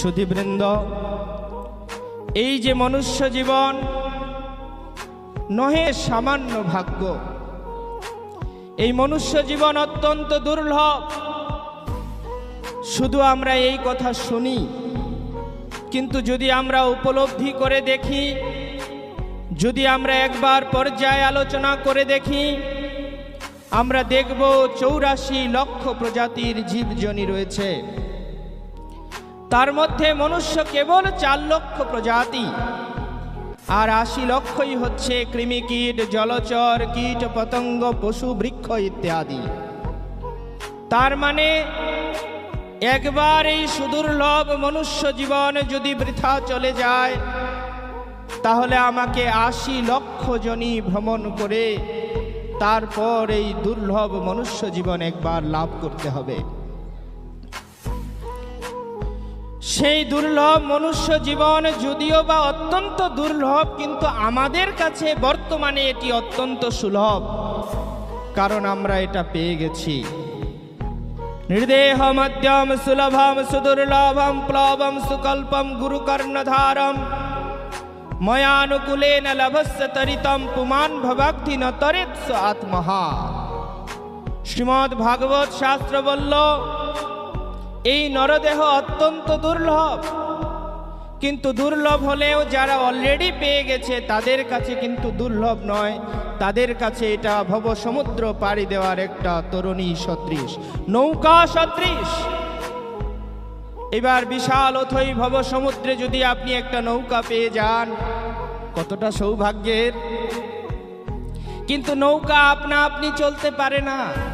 সুধীবৃন্দ, এই যে মনুষ্য জীবন, নহে সামান্য ভাগ্য। এই মনুষ্য জীবন অত্যন্ত দুর্লভ। শুধু আমরা এই কথা শুনি, কিন্তু যদি আমরা উপলব্ধি করে দেখি, যদি আমরা একবার পর্যায়ে আলোচনা করে দেখি, আমরা দেখব চৌরাশি লক্ষ প্রজাতির জীবজনী রয়েছে। তার মধ্যে মনুষ্য কেবল চার লক্ষ প্রজাতি। আর আশি লক্ষই হচ্ছে কৃমিকীট, জলচর, কীট, পতঙ্গ, পশু, বৃক্ষ ইত্যাদি। তার মানে একবার এই সুদুর্লভ মনুষ্য জীবন যদি বৃথা চলে যায়, তাহলে আমাকে আশি লক্ষ জনই ভ্রমণ করে তারপর এই দুর্লভ মনুষ্য জীবন একবার লাভ করতে হবে। সেই দুর্লভ মনুষ্য জীবন যদিও বা অত্যন্ত দুর্লভ, কিন্তু আমাদের কাছে বর্তমানে এটি অত্যন্ত সুলভ। কারণ আমরা এটা পেয়ে গেছি। নির্দেহ মধ্যম সুলভম সুদুর্লভম প্লবম সুকল্পম গুরুকর্ণধারম। ময়ানুকূলেন লভস্য তরিতম পুমান ভবাক্তি ন আত্মহা। শ্রীমদ্ ভাগবত শাস্ত্র বলল এই নরদেহ অত্যন্ত দুর্লভ। কিন্তু দুর্লভ হলেও যারা অলরেডি পেয়ে গেছে, তাদের কাছে কিন্তু দুর্লভ নয়। তাদের কাছে এটা ভব সমুদ্র পাড়ি দেওয়ার একটা তরুণী সদৃশ। নৌকা সদৃশ। এবার বিশাল অথই ভব সমুদ্রে যদি আপনি একটা নৌকা পেয়ে যান, কতটা সৌভাগ্যের। কিন্তু নৌকা আপনা আপনি চলতে পারে না।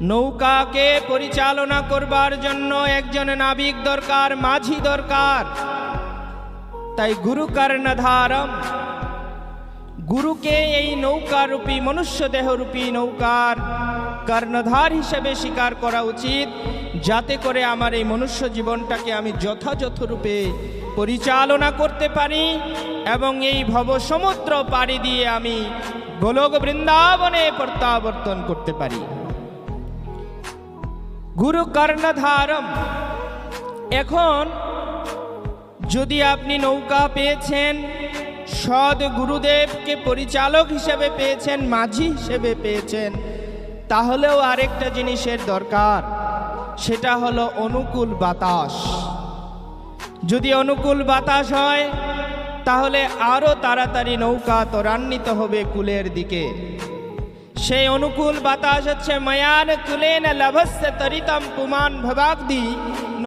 নৌকাকে পরিচালনা করবার জন্য একজন নাবিক দরকার, মাঝি দরকার। তাই গুরু কর্ণধারম, গুরুকে এই নৌকারূপী মনুষ্য দেহরূপী নৌকার কর্ণধার হিসেবে স্বীকার করা উচিত, যাতে করে আমার এই মনুষ্য জীবনটাকে আমি যথাযথ রূপে পরিচালনা করতে পারি এবং এই ভব সমুদ্র পাড়ি দিয়ে আমি গোলক বৃন্দাবনে প্রত্যাবর্তন করতে পারি। গুরু কর্ণধারম। এখন যদি আপনি নৌকা পেয়েছেন সদ গুরুদেবকে পরিচালক হিসেবে পেয়েছেন, মাঝি হিসেবে পেয়েছেন, তাহলেও আরেকটা জিনিসের দরকার। সেটা হলো অনুকূল বাতাস। যদি অনুকূল বাতাস হয়, তাহলে আরও তাড়াতাড়ি নৌকা ত্বরান্বিত হবে কুলের দিকে। সেই অনুকূল বাতাস হচ্ছে ময়ান কুলেন লভস্য তরিতম পুমান ভবাগ্দি